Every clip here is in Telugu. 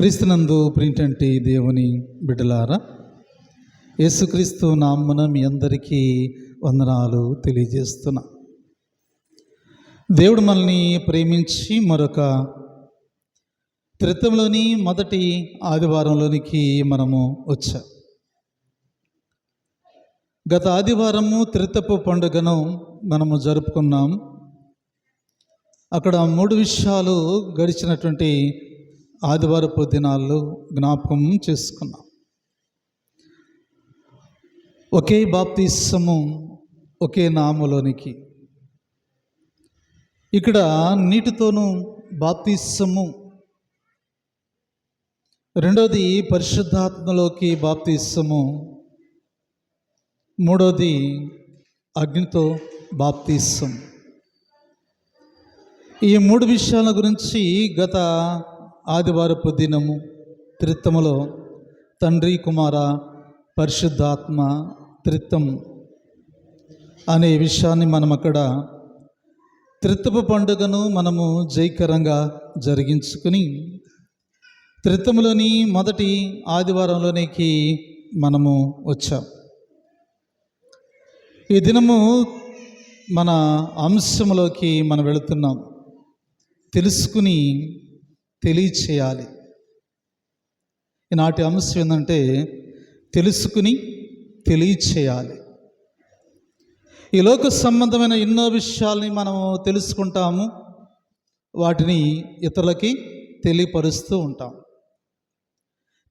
క్రీస్తునందు ప్రింటంటి దేవుని బిడ్డలారా యేసుక్రీస్తు నామ్మున మీ అందరికీ వందనాలు తెలియజేస్తున్నా. దేవుడు మనల్ని ప్రేమించి మరొక త్రితంలోని మొదటి ఆదివారంలోనికి మనము వచ్చాం. గత ఆదివారము త్రితపు పండుగను మనము జరుపుకున్నాం. అక్కడ మూడు విషయాలు గడిచినటువంటి ఆదివారపు దినాల్లో జ్ఞాపకం చేసుకున్నాం. ఒకే బాప్తిసము ఒకే నామలోనికి ఇక్కడ నీటితోనూ బాప్తిసము రెండోది పరిశుద్ధాత్మలోకి బాప్తిసము మూడోది అగ్నితో బాప్తిసం ఈ మూడు విషయాల గురించి గత ఆదివారపు దినము త్రిత్తములో తండ్రి కుమార పరిశుద్ధాత్మ త్రిత్తం అనే విషయాన్ని మనం అక్కడ త్రిత్తపు పండుగను మనము జయకరంగా జరిగించుకుని త్రిత్తములోని మొదటి ఆదివారంలోనికి మనము వచ్చాం. ఈ దినము మన అంశంలోకి మనం వెళుతున్నాం. తెలుసుకుని తెలియచేయాలి. ఈనాటి అంశం ఏంటంటే తెలుసుకుని తెలియచేయాలి. ఈ లోక సంబంధమైన ఎన్నో విషయాల్ని మనము తెలుసుకుంటాము. వాటిని ఇతరులకి తెలియపరుస్తూ ఉంటాం.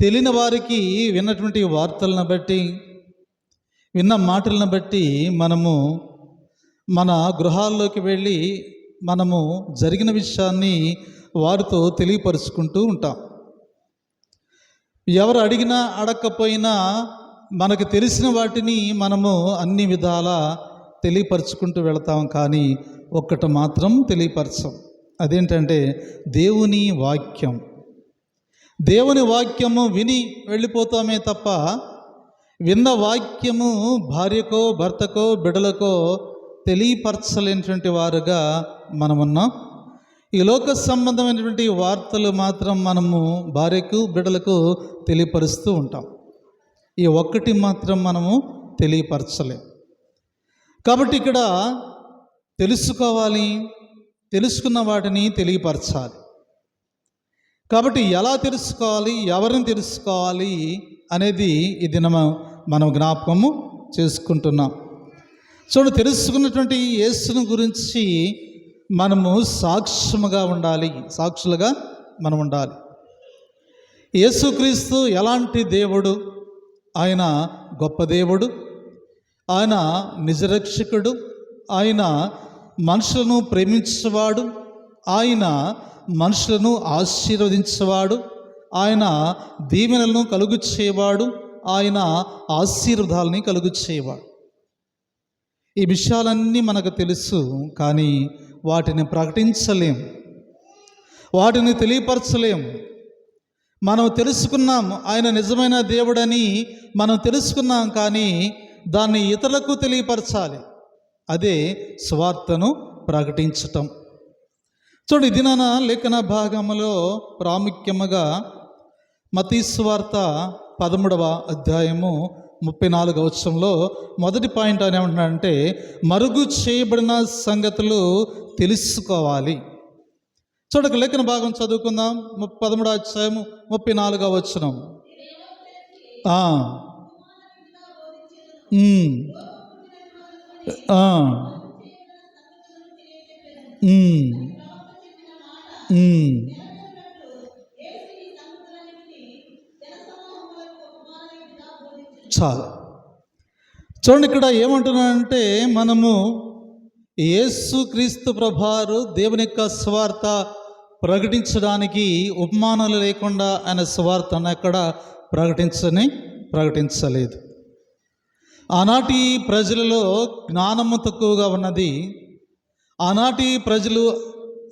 తెలియని వారికి విన్నటువంటి వార్తలను బట్టి విన్న మాటలను బట్టి మనము మన గృహాల్లోకి వెళ్ళి మనము జరిగిన విషయాన్ని వారితో తెలియపరుచుకుంటూ ఉంటాం. ఎవరు అడిగినా అడగకపోయినా మనకు తెలిసిన వాటిని మనము అన్ని విధాల తెలియపరుచుకుంటూ వెళతాం. కానీ ఒక్కటి మాత్రం తెలియపరచం. అదేంటంటే దేవుని వాక్యం. దేవుని వాక్యము విని వెళ్ళిపోతామే తప్ప విన్న వాక్యము భార్యకో భర్తకో బిడలకో తెలియపరచలేనటువంటి వారుగా మనమున్నాం. ఈ లోక సంబంధమైనటువంటి వార్తలు మాత్రం మనము భార్యకు బిడ్డలకు తెలియపరుస్తూ ఉంటాం. ఈ ఒక్కటి మాత్రం మనము తెలియపరచలేం. కాబట్టి ఇక్కడ తెలుసుకోవాలి తెలుసుకున్న వాటిని తెలియపరచాలి. కాబట్టి ఎలా తెలుసుకోవాలి ఎవరిని తెలుసుకోవాలి అనేది ఈ దినము మనం జ్ఞాపకము చేసుకుంటున్నాం. చూడు తెలుసుకున్నటువంటి యేసును గురించి మనము సాక్ష్యముగా ఉండాలి. సాక్షులుగా మనం ఉండాలి. యేసుక్రీస్తు ఎలాంటి దేవుడు? ఆయన గొప్ప దేవుడు. ఆయన నిజరక్షకుడు. ఆయన మనుషులను ప్రేమించేవాడు. ఆయన మనుషులను ఆశీర్వదించేవాడు. ఆయన దీవెనలను కలుగు చేయవాడు ఆయన ఆశీర్వాదాలని కలుగు చేయవాడు ఈ విషయాలన్నీ మనకు తెలుసు. కానీ వాటిని ప్రకటించలేం. వాటిని తెలియపరచలేం. మనం తెలుసుకున్నాం ఆయన నిజమైన దేవుడని మనం తెలుసుకున్నాం కానీ దాన్ని ఇతరులకు తెలియపరచాలి. అదే స్వార్థను ప్రకటించటం. చూడు దినాన లేఖన భాగములో ప్రాముఖ్యముగా మతీశ్వార్త పదమూడవ అధ్యాయము ముప్పై నాలుగు అవసరంలో మొదటి పాయింట్ అని ఏమంటున్నాడంటే మరుగు చేయబడిన సంగతులు తెలుసుకోవాలి. చూడక లేఖన భాగం చదువుకుందాం. ము- పదమూడవ అధ్యాయము ముప్పై నాలుగవ వచనం. ఆ. చాలు. చూడండి ఇక్కడ ఏమంటున్నానంటే మనము యేసు క్రీస్తు ప్రభారు దేవుని యొక్క స్వార్థ ప్రకటించడానికి ఉపమానాలు లేకుండా ఆయన స్వార్థను ఎక్కడ ప్రకటించని ప్రకటించలేదు. ఆనాటి ప్రజలలో జ్ఞానము తక్కువగా ఉన్నది. ఆనాటి ప్రజలు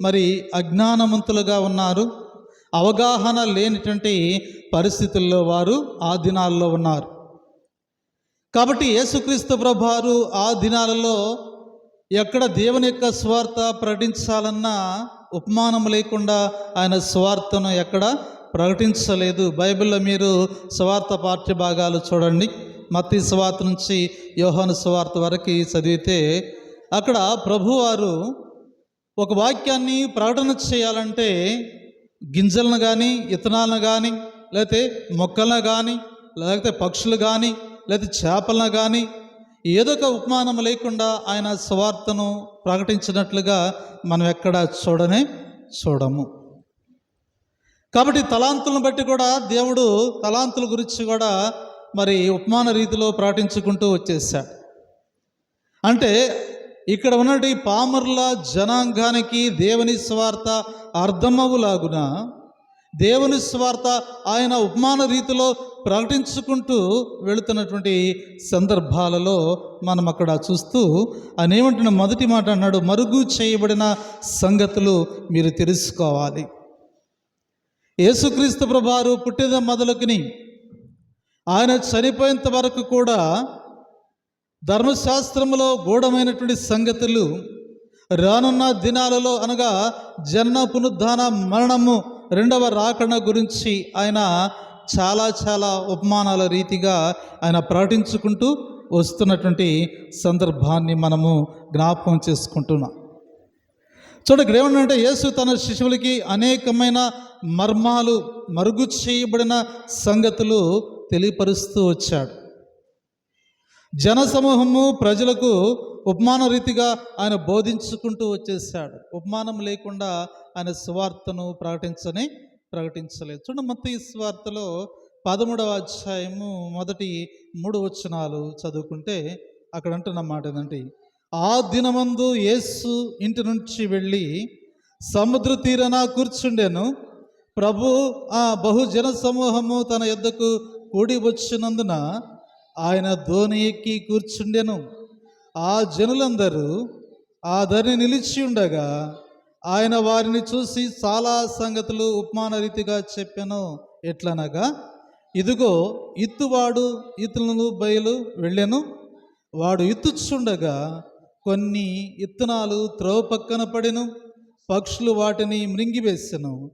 మరి అజ్ఞానవంతులుగా ఉన్నారు. అవగాహన లేనిటువంటి పరిస్థితుల్లో వారు ఆ దినాల్లో ఉన్నారు. కాబట్టి యేసుక్రీస్తు ప్రభారు ఆ దినాలలో ఎక్కడ దేవుని యొక్క స్వార్థ ప్రకటించాలన్నా ఉపమానం లేకుండా ఆయన స్వార్థను ఎక్కడ ప్రకటించలేదు. బైబిల్లో మీరు స్వార్థ పాఠ్య భాగాలు చూడండి. మత్తి స్వార్థ నుంచి యోహాను స్వార్థ వరకు చదివితే అక్కడ ప్రభువారు ఒక వాక్యాన్ని ప్రకటన చేయాలంటే గింజలను కానీ ఇత్తనాలను కానీ లేకపోతే మొక్కలను కానీ లేకపోతే పక్షులు కానీ లేదా చేపలను కానీ ఏదో ఒక ఉపమానం లేకుండా ఆయన స్వార్థను ప్రకటించినట్లుగా మనం ఎక్కడ చూడనే చూడము. కాబట్టి తలాంతులను బట్టి కూడా దేవుడు తలాంతుల గురించి కూడా మరి ఉపమాన రీతిలో ప్రకటించుకుంటూ వచ్చేసాడు అంటే ఇక్కడ ఉన్నటి పామర్ల జనాంగానికి దేవుని స్వార్థ అర్థమవులాగున? దేవుని స్వార్థ ఆయన ఉపమాన రీతిలో ప్రకటించుకుంటూ వెళుతున్నటువంటి సందర్భాలలో మనం అక్కడ చూస్తూ ఆయన ఏమంటున్న మొదటి మాట అన్నాడు మరుగు చేయబడిన సంగతులు మీరు తెలుసుకోవాలి. యేసుక్రీస్తు ప్రభారు పుట్టిన మొదలుకుని ఆయన చనిపోయేంత వరకు కూడా ధర్మశాస్త్రంలో గూఢమైనటువంటి సంగతులు రానున్న దినాలలో అనగా జన్మ పునరుద్ధాన మరణము రెండవ రాకడ గురించి ఆయన చాలా చాలా ఉపమానాల రీతిగా ఆయన ప్రకటించుకుంటూ వస్తున్నటువంటి సందర్భాన్ని మనము జ్ఞాపకం చేసుకుంటున్నాం. చూడ ఇక్కడ ఏమంటే యేసు తన శిశువులకి అనేకమైన మర్మాలు మరుగు చేయబడిన సంగతులు తెలియపరుస్తూ వచ్చాడు. జనసమూహము ప్రజలకు ఉపమాన రీతిగా ఆయన బోధించుకుంటూ వచ్చేసాడు. ఉపమానం లేకుండా ఆయన సువార్తను ప్రకటించని ప్రకటించలేదు. చూడండి మొత్తం ఈ సువార్తలో పదమూడవ అధ్యాయము మొదటి మూడు వచనాలు చదువుకుంటే అక్కడ అంటున్న మాట ఏంటంటే ఆ దినమందు యేసు ఇంటి నుంచి వెళ్ళి సముద్ర తీరన కూర్చుండెను. ప్రభు ఆ బహుజన సమూహము తన యొద్దకు కూడి వచ్చినందున ఆయన ధోని ఎక్కి కూర్చుండెను. ఆ జనులందరూ ఆ ధరిని నిలిచి ఉండగా ఆయన వారిని చూసి చాలా సంగతులు ఉపమాన రీతిగా చెప్పాను. ఎట్లనగా ఇదిగో ఇత్తువాడు ఇతులను బయలు వెళ్ళాను. వాడు ఇత్తుచుండగా కొన్ని ఇత్తనాలు త్రోవ పక్కన పడెను. పక్షులు వాటిని మృంగివేసెను.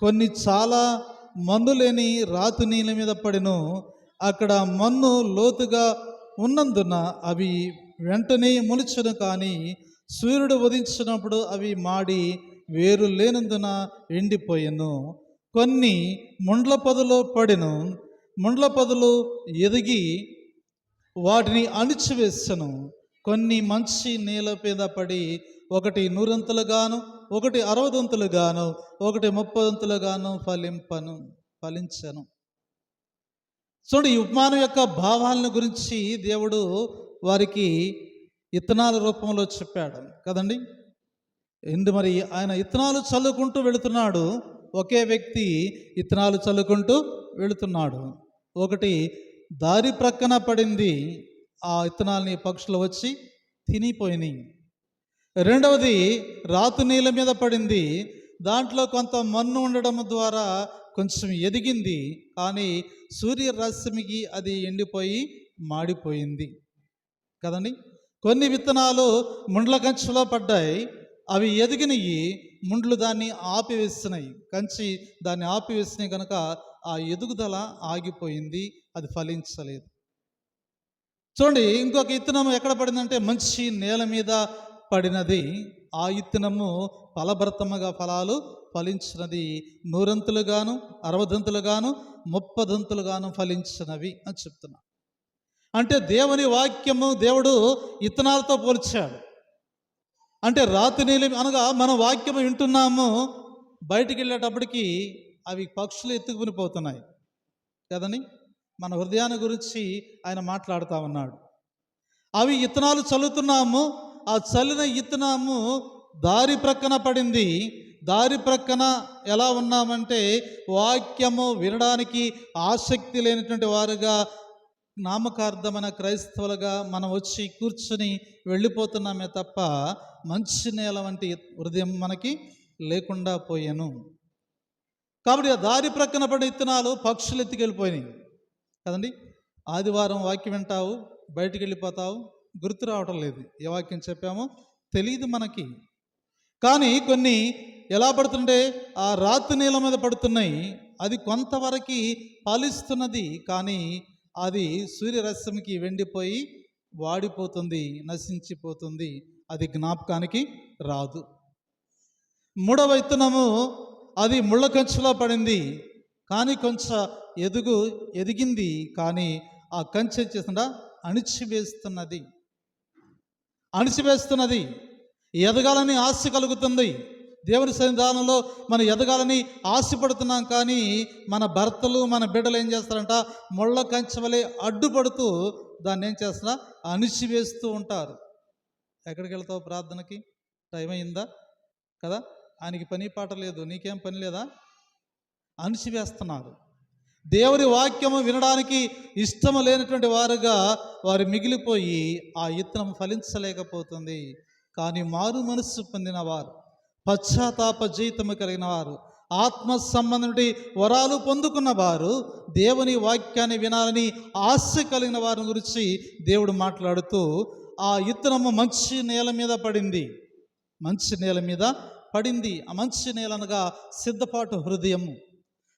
కొన్ని చాలా మన్ను లేని రాతి నీళ్ళ మీద పడెను. అక్కడ మన్ను లోతుగా ఉన్నందున అవి వెంటనే మొలిచెను కానీ సూర్యుడు ఉదించినప్పుడు అవి మాడి వేరు లేనందున ఎండిపోయెను. కొన్ని ముండ్ల పొదలో పడిను. ముండ్ల పొదలు ఎదిగి వాటిని అణిచివేసెను. కొన్ని మంచి నేల మీద పడి ఒకటి నూరంతులుగాను ఒకటి అరవదంతులుగాను ఒకటి ముప్పదంతులుగాను ఫలింపను ఫలించను. చూడండి ఈ ఉపమానం యొక్క భావాలను గురించి దేవుడు వారికి ఇత్తనాల రూపంలో చెప్పాడు. కదండి? ఎందు మరి ఆయన ఇత్తనాలు చల్లుకుంటూ వెళుతున్నాడు. ఒకే వ్యక్తి ఇత్తనాలు చల్లుకుంటూ వెళుతున్నాడు. ఒకటి దారి ప్రక్కన పడింది. ఆ ఇత్తనాల్ని పక్షులు వచ్చి తినిపోయినాయి. రెండవది రాతు నీళ్ళ మీద పడింది. దాంట్లో కొంత మన్ను ఉండడం ద్వారా కొంచెం ఎదిగింది. కానీ సూర్యరశ్మికి అది ఎండిపోయి మాడిపోయింది. కదండి? కొన్ని విత్తనాలు ముండ్ల కంచెలో పడ్డాయి. అవి ఎదిగినవి ముండ్లు దాన్ని ఆపివేస్తున్నాయి కంచి దాన్ని ఆపివేసినాయి కనుక ఆ ఎదుగుదల ఆగిపోయింది అది ఫలించలేదు. చూడండి ఇంకొక ఇత్తనం ఎక్కడ పడిందంటే మంచి నేల మీద పడినది. ఆ ఇత్తనము ఫలభర్తముగా ఫలాలు ఫలించినది. నూరంతులుగాను అరవదంతులుగాను ముప్పదంతులుగాను ఫలించినవి అని చెప్తున్నా. అంటే దేవుని వాక్యము దేవుడు ఇత్తనాలతో పోల్చాడు. అంటే రాతి నీలి అనగా మన వాక్యము వింటున్నాము బయటికి వెళ్ళేటప్పటికి అవి పక్షులు ఎత్తుకుని పోతున్నాయి. కదని మన హృదయాన్ని గురించి ఆయన మాట్లాడుతూ ఉన్నాడు. అవి ఇత్తనాలు చల్లుతున్నాము ఆ చల్లిన ఇత్తనాము దారి ప్రక్కన పడింది. దారి ప్రక్కన ఎలా ఉన్నామంటే వాక్యము వినడానికి ఆసక్తి లేనటువంటి వారుగా నామకార్థమైన క్రైస్తవులుగా మనం వచ్చి కూర్చుని వెళ్ళిపోతున్నామే తప్ప మంచి నేల వంటి హృదయం మనకి లేకుండా పోయాను. కాబట్టి ఆ దారి ప్రక్కన పడిన ఇత్తనాలు పక్షులు ఎత్తుకెళ్ళిపోయినాయి కదండి? ఆదివారం వాక్యం వింటావు బయటికి వెళ్ళిపోతావు గుర్తు రావటం లేదు. ఏ వాక్యం చెప్పామో తెలియదు మనకి. కానీ కొన్ని ఎలా పడుతుంటే ఆ రాతి నీళ్ళ మీద పడుతున్నాయి. అది కొంతవరకు పాలిస్తున్నది కానీ అది సూర్యరశ్మికి వెండిపోయి వాడిపోతుంది నశించిపోతుంది. అది జ్ఞాపకానికి రాదు. మూడవ విత్తనము అది ముళ్ళ కంచులో పడింది. కానీ కొంచెం ఎదుగు ఎదిగింది. కానీ ఆ కంచె చేస్తుండ అణిచివేస్తున్నది. అణిచివేస్తున్నది. ఎదగాలని ఆశ కలుగుతుంది. దేవుని సన్నిధానంలో మనం ఎదగాలని ఆశపడుతున్నాం కానీ మన భర్తలు మన బిడ్డలు ఏం చేస్తారంట? ముళ్ళ కంచవలే వలె అడ్డుపడుతూ దాన్ని ఏం చేస్తున్నా? అణిచివేస్తూ ఉంటారు. ఎక్కడికి వెళ్తావు ప్రార్థనకి? టైం అయిందా? కదా? ఆయనకి పని పాట లేదు. నీకేం పని లేదా? అణిచివేస్తున్నారు. దేవుని వాక్యము వినడానికి ఇష్టము లేనటువంటి వారుగా వారు మిగిలిపోయి ఆ ఇత్తనం ఫలించలేకపోతుంది. కానీ మారు మనస్సు పొందిన వారు. పశ్చాత్తాప జీతము కలిగిన వారు ఆత్మ సంబంధి వరాలు పొందుకున్న వారు దేవుని వాక్యాన్ని వినాలని ఆశ కలిగిన వారిని గురించి దేవుడు మాట్లాడుతూ ఆ ఇత్తనము మంచి నేల మీద పడింది. మంచి నేల మీద పడింది. ఆ మంచి నేల అనగా సిద్ధపాటు హృదయము.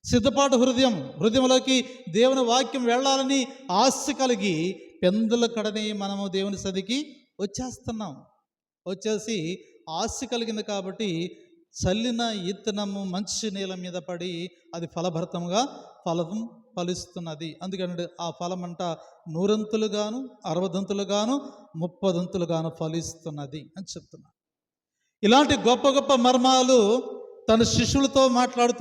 సిద్ధపాటు హృదయం హృదయంలోకి దేవుని వాక్యం వెళ్ళాలని ఆశ కలిగి పెందుల కడని మనము దేవుని సదికి వచ్చేస్తున్నాం. వచ్చేసి ఆశ కలిగింది కాబట్టి చల్లిన ఇత్తనము మంచి నేల మీద పడి అది ఫలభరితంగా ఫలం ఫలిస్తున్నది. అందుకని ఆ ఫలం అంట నూరంతులుగాను అరవదంతులుగాను ముప్పదంతులుగాను ఫలిస్తున్నది అని చెప్తున్నా ఇలాంటి గొప్ప గొప్ప మర్మాలు తన శిష్యులతో మాట్లాడుతూ